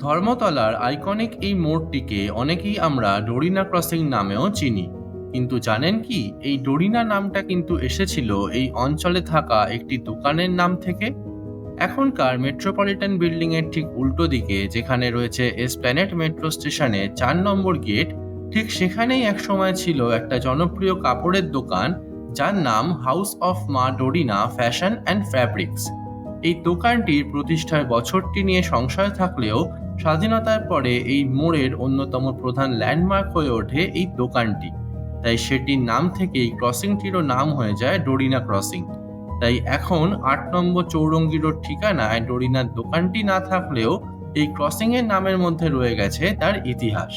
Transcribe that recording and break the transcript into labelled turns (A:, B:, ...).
A: ধর্মতলার iconic এই মোড়টিকে অনেকেই আমরা ডোরিনা ক্রসিং নামেও চিনি। কিন্তু জানেন কি, এই ডোরিনা নামটা কিন্তু এসেছিল এই অঞ্চলে থাকা একটি দোকানের নাম থেকে? এখনকার মেট্রোপলিটন বিল্ডিং এর ঠিক উল্টো দিকে, যেখানে রয়েছে এসপ্ল্যানেট মেট্রো স্টেশনে চার নম্বর গেট, ঠিক সেখানেই একসময় ছিল একটা জনপ্রিয় কাপড়ের দোকান, যার নাম হাউস অফ মা ডোরিনা ফ্যাশন অ্যান্ড ফ্যাব্রিক্স। এই দোকানটির প্রতিষ্ঠার বছরটি নিয়ে সংশয় থাকলেও স্বাধীনতার পরে এই মোড়ের অন্যতম প্রধান ল্যান্ডমার্ক হয়ে ওঠে এই দোকানটি। তাই সেটির নাম থেকেই ক্রসিংটিরও নাম হয়ে যায় ডোরিনা ক্রসিং। তাই এখন আট নম্বর চৌরঙ্গি রোড ঠিকানায় ডোরিনার দোকানটি না থাকলেও এই ক্রসিংয়ের নামের মধ্যে রয়ে গেছে তার ইতিহাস।